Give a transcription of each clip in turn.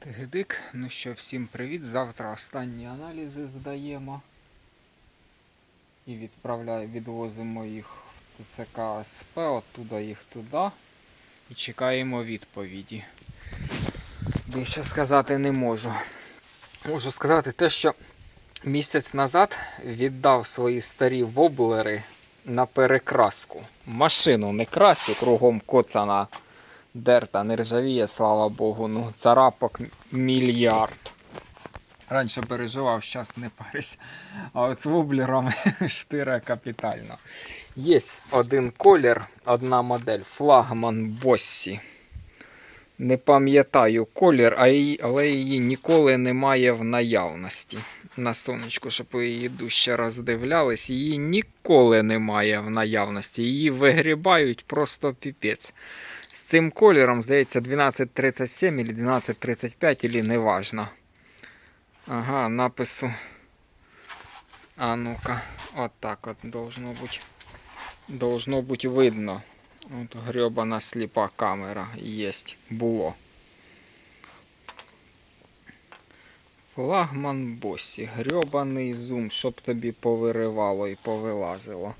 Тигидик, ну що, всім привіт. Завтра останні аналізи здаємо. І відправляю, відвозимо їх в ТЦК СП, оттуда їх туди. І чекаємо відповіді. Більше сказати не можу. Можу сказати те, що місяць назад віддав свої старі воблери на перекраску. Машину не красю, кругом коцана дерта, не ржавіє, слава Богу. Ну, царапок мільярд. Раніше переживав, зараз не парюсь. А от з воблерами штира капітально. Є один колір, одна модель, флагман Боссі. Не пам'ятаю колір, але її ніколи немає в наявності. На сонечку, щоб ви її дужче роздивлялись, її ніколи немає в наявності. Її вигрібають просто піпець. Цим кольором, здається, 1237 или 1235, или неважно. Ага, напису. А ну-ка, от так от должно бути. Должно бути видно. От гребана сліпа камера єсть. Було. Флагман босі. Грьобаний зум, щоб тобі повиривало і повилазило.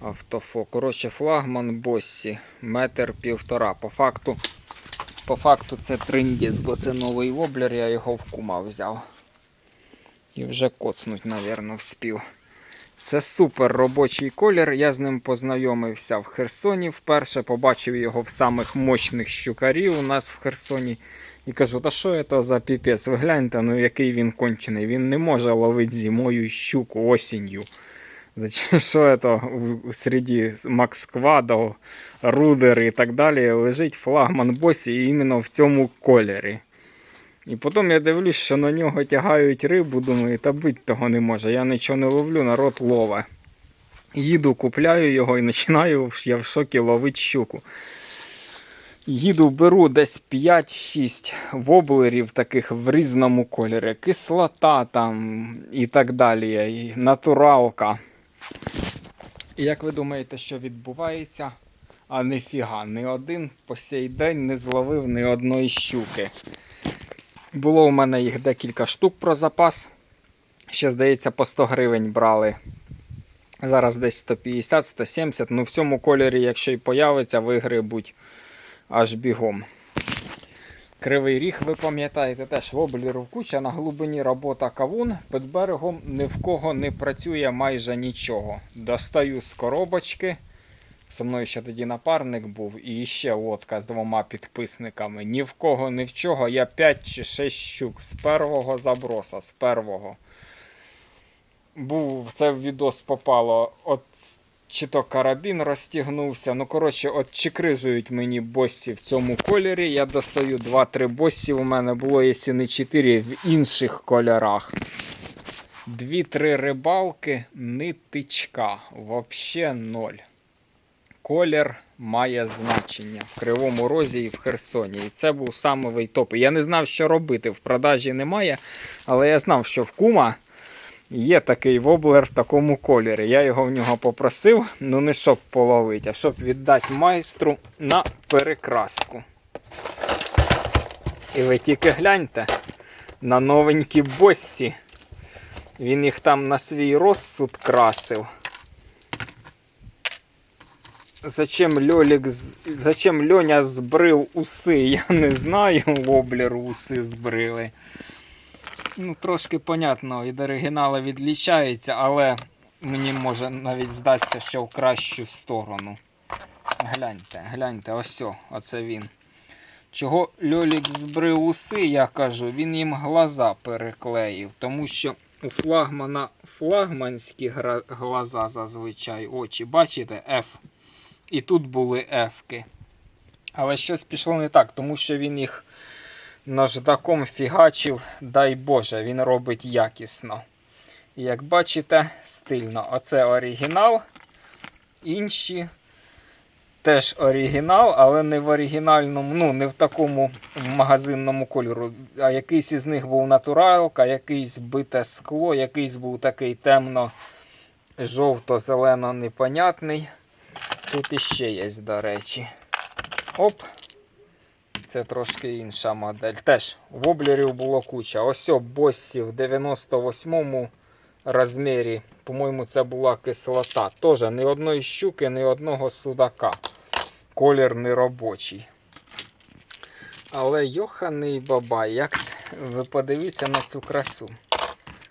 Автофо. Коротше, флагман боссі. Метр півтора. По факту, по факту це триндець, бо це новий воблер, я його в кума взяв. І вже коцнуть, напевно, вспів. Це супер робочий колір. Я з ним познайомився в Херсоні. Вперше побачив його в самих мощних щукарів у нас в Херсоні. І кажу, та що це за піпець? Ви гляньте, ну який він кончений. Він не може ловити зимою щуку осінню. Зачем що в- середі Максквадов, Рудер і так далі лежить флагман босі іменно в цьому кольорі. І потім я дивлюсь, що на нього тягають рибу, думаю, та бить того не може. Я нічого не ловлю, народ лове. Їду, купляю його і починаю я в шокі ловити щуку. Їду, беру десь 5-6 воблерів таких в різному кольорі. Кислота там і так далі. І натуралка. І як ви думаєте, що відбувається? А ніфіга, ні один по сей день не зловив ні одної щуки. Було у мене їх декілька штук про запас. Ще, здається, по 100 гривень брали. Зараз десь 150-170. Ну в цьому кольорі, якщо й появиться, вигребуть аж бігом. Кривий ріг, ви пам'ятаєте, теж воблерів куча на глибині робота кавун. Під берегом ні в кого не працює майже нічого. Достаю з коробочки. Со мною ще тоді напарник був і ще лодка з двома підписниками. Ні в кого, ні в чого. Я 5 чи 6 щук з першого заброса, з першого. Був це в відос попало. От чи то карабін розтягнувся. Ну, коротше, от чикрижують мені боссі в цьому кольорі. Я достаю 2-3 боссі. У мене було, якщо не 4 в інших кольорах. Дві-три рибалки, нитичка. Вообще ноль. Колір має значення в Кривому Розі і в Херсоні. І це був самий топ. Я не знав, що робити. В продажі немає, але я знав, що в кума є такий воблер в такому кольорі. Я його в нього попросив, ну не щоб половити, а щоб віддати майстру на перекраску. І ви тільки гляньте на новенькі боссі. Він їх там на свій розсуд красив. Зачем Льолік, зачем Льоня збрив уси, я не знаю, воблер уси збрили. Ну, трошки понятно, від оригіналу відлічається, але мені може навіть здасться, що в кращу сторону. Гляньте, гляньте, ось, оце він. Чого Льолік збрив уси, я кажу, він їм глаза переклеїв, тому що у флагмана флагманські глаза зазвичай очі. Бачите, F. І тут були F-ки. Але щось пішло не так, тому що він їх наждаком фігачив, дай Боже, він робить якісно. Як бачите, стильно. Оце оригінал. Інші теж оригінал, але не в оригінальному, ну, не в такому магазинному кольору. А якийсь із них був натуралка, якийсь бите скло, якийсь був такий темно жовто-зелено непонятний. Тут іще є, до речі. Оп. Це трошки інша модель. Теж воблерів було куча. Ось боссі в 98-му розмірі. По-моєму, це була кислота. Теж ні одної щуки, ні одного судака. Колір не робочий. Але йоханий бабай, як ви подивіться на цю красу.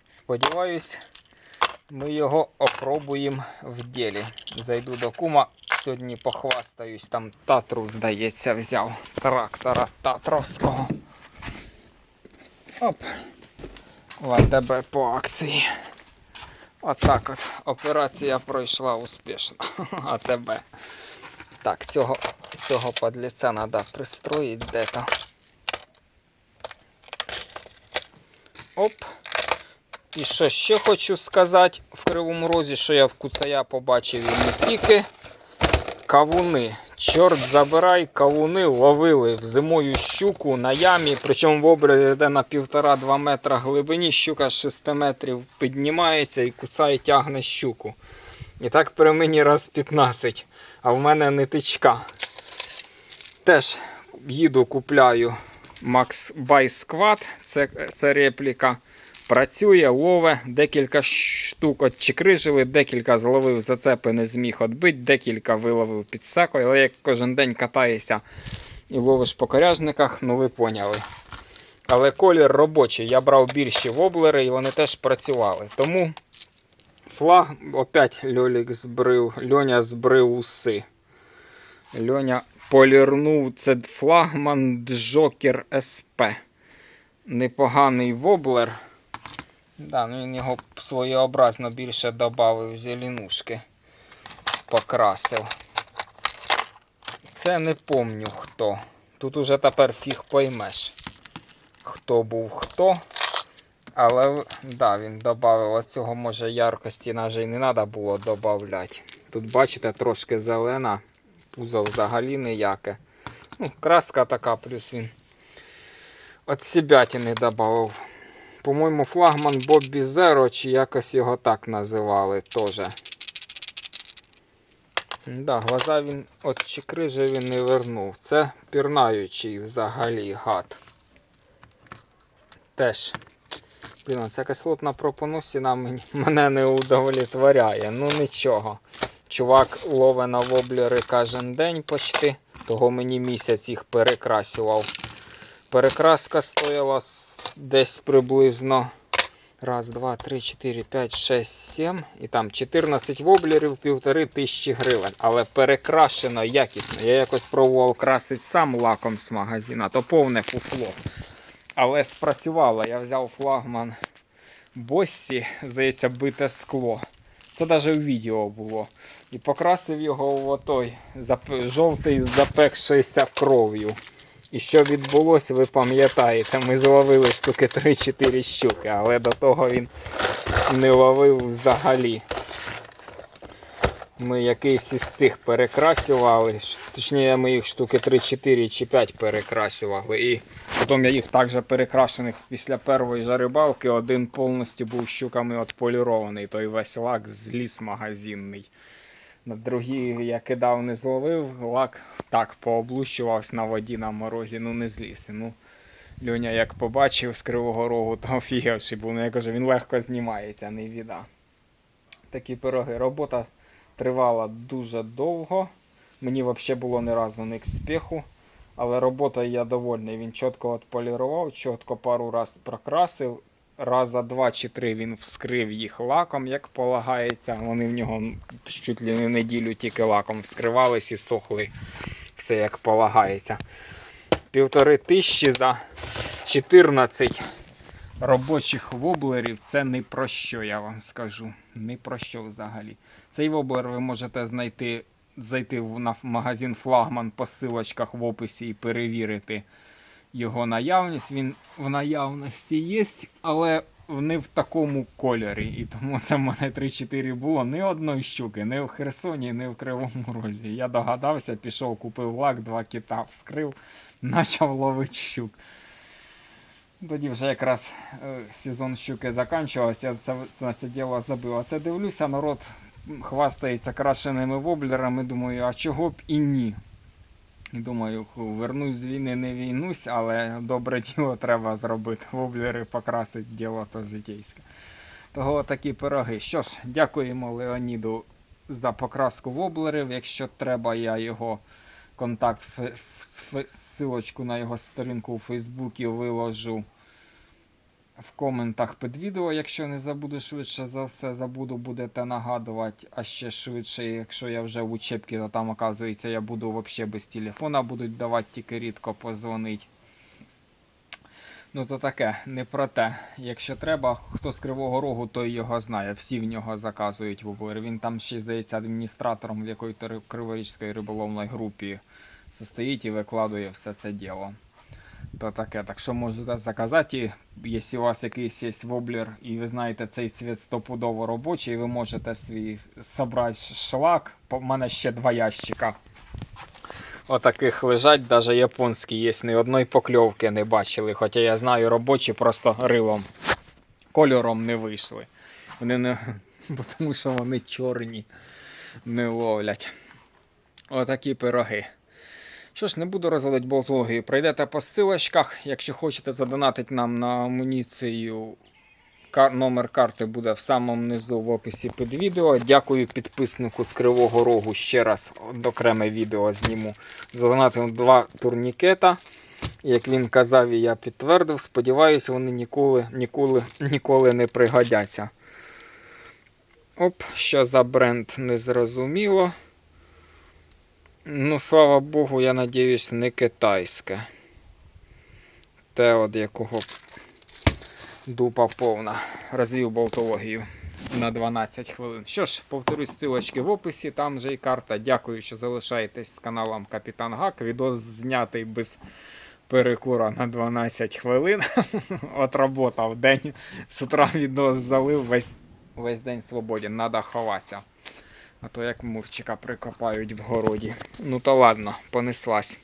Сподіваюсь, ми його опробуємо в ділі. Зайду до кума, сьогодні похвастаюсь, там татру, здається, взяв. Трактора татровського. Оп. ВТБ по акції. Отак от. Операція пройшла успішно. АТБ. Так, цього, цього подліця треба пристроїти де-то. Оп. І що ще хочу сказати в Кривому Розі, що я в Куцая побачив і не тільки кавуни. Чорт забирай, кавуни ловили в зимою щуку на ямі, причому в обрі йде на 1,5-2 метра глибині, щука з 6 метрів піднімається і куцай тягне щуку. І так при мені раз 15, а в мене нитичка. Теж їду, купляю Max Buy Squad, це, це репліка. Працює, лове, декілька штук отчикрижили, декілька зловив зацепи, не зміг відбити, декілька виловив під секою, але як кожен день катаєшся і ловиш по коряжниках, ну ви поняли. Але колір робочий. Я брав більші воблери і вони теж працювали. Тому флаг опять Льолік збрив, Льоня збрив уси. Льоня полірнув це флагман Джокер СП. Непоганий воблер. Да, ну він його своєобразно більше додав зеленушки. Покрасив. Це не помню хто. Тут уже тепер фіг поймеш, хто був хто. Але да, він додав оцього, може, яркості навіть і не треба було додати. Тут, бачите, трошки зелена, пузо взагалі ніяке. Ну, краска така, плюс він от себятини додав. По-моєму, флагман Боббі Зеро, чи якось його так називали теж. Да, глаза він от чекрижи він не вернув. Це пірнаючий взагалі гад. Теж. Блін, ця кислотна пропонусіна мене не удовлетворяє. Ну нічого. Чувак лове на воблери кожен день почти. Того мені місяць їх перекрасював. Перекраска стояла десь приблизно раз, два, три, чотири, п'ять, шесть, сім. І там 14 воблерів, півтори тисячі гривень. Але перекрашено якісно. Я якось пробував красити сам лаком з магазина, то повне фуфло. Але спрацювало. Я взяв флагман Боссі, здається, бите скло. Це навіть у відео було. І покрасив його в отой жовтий запекшийся кров'ю. І що відбулося, ви пам'ятаєте, ми зловили штуки 3-4 щуки, але до того він не ловив взагалі. Ми якийсь із цих перекрасювали, точніше ми їх штуки 3-4 чи 5 перекрасювали. І потім я їх також перекрашених після першої же рибалки, один повністю був щуками отполірований, той весь лак зліз магазинний. На другий я кидав, не зловив, лак так пооблущувався на воді на морозі, ну не зліз. Ну, Льоня як побачив з Кривого Рогу, то офігевший був. Ну я кажу, він легко знімається, не віда. Такі пироги. Робота тривала дуже довго. Мені взагалі було ні разу не к спеху. Але робота я довольний. Він чітко отполірував, чітко пару раз прокрасив. Раза два чи три він вскрив їх лаком, як полагається. Вони в нього чуть ли не неділю тільки лаком вскривались і сохли. Все як полагається. Півтори тисячі за 14 робочих воблерів це не про що, я вам скажу. Не про що взагалі. Цей воблер ви можете знайти, зайти в магазин Флагман по силочках в описі і перевірити його наявність. Він в наявності є, але не в такому кольорі. І тому це в мене 3-4 було ні одної щуки, ні в Херсоні, ні в Кривому Розі. Я догадався, пішов, купив лак, два кита вскрив, почав ловити щук. Тоді вже якраз е, сезон щуки закінчувався, це, на це діло забив. А це дивлюся, народ хвастається крашеними воблерами. Думаю, а чого б і ні? Думаю, вернусь з війни, не війнусь, але добре діло треба зробити. Воблери покрасить діло то житейське. Того такі пироги. Що ж, дякуємо Леоніду за покраску воблерів. Якщо треба, я його контакт, ссылочку на його сторінку у Фейсбуці виложу в коментах під відео, якщо не забуду швидше за все, забуду, будете нагадувати, а ще швидше, якщо я вже в учебці, то там, оказується, я буду взагалі без телефона, будуть давати тільки рідко позвонить. Ну то таке, не про те. Якщо треба, хто з Кривого Рогу, той його знає. Всі в нього заказують воблер. Він там ще, здається, адміністратором в якоїсь Криворізької риболовної групі состоїть і викладує все це діло. То таке, так що можете заказати, якщо у вас якийсь є воблер, і ви знаєте, цей цвіт стопудово робочий, ви можете свій собрати шлак. У мене ще два ящика. Отаких лежать, навіть японські є, ні одної покльовки не бачили. Хоча я знаю, робочі просто рилом, кольором не вийшли. Вони не, тому що вони чорні не ловлять. Отакі пироги. Що ж, не буду розводити болтологію. Пройдете по стилочках. Якщо хочете задонатити нам на амуніцію, кар- номер карти буде в самому низу в описі під відео. Дякую підписнику з Кривого Рогу. Ще раз окреме відео зніму. Задонатив два турнікета. Як він казав, і я підтвердив. Сподіваюся, вони ніколи, ніколи, ніколи не пригодяться. Оп, що за бренд не зрозуміло. Ну, слава Богу, я надіюсь, не китайське. Те, от якого дупа повна. Розвів болтологію на 12 хвилин. Що ж, повторюсь, ссылочки в описі, там же і карта. Дякую, що залишаєтесь з каналом Капітан Гак. Відос знятий без перекура на 12 хвилин. Отработав день. З утра відос залив весь, весь день свободен. Надо ховатися. А то як мурчика прикопають в городі. Ну то ладно, понеслась.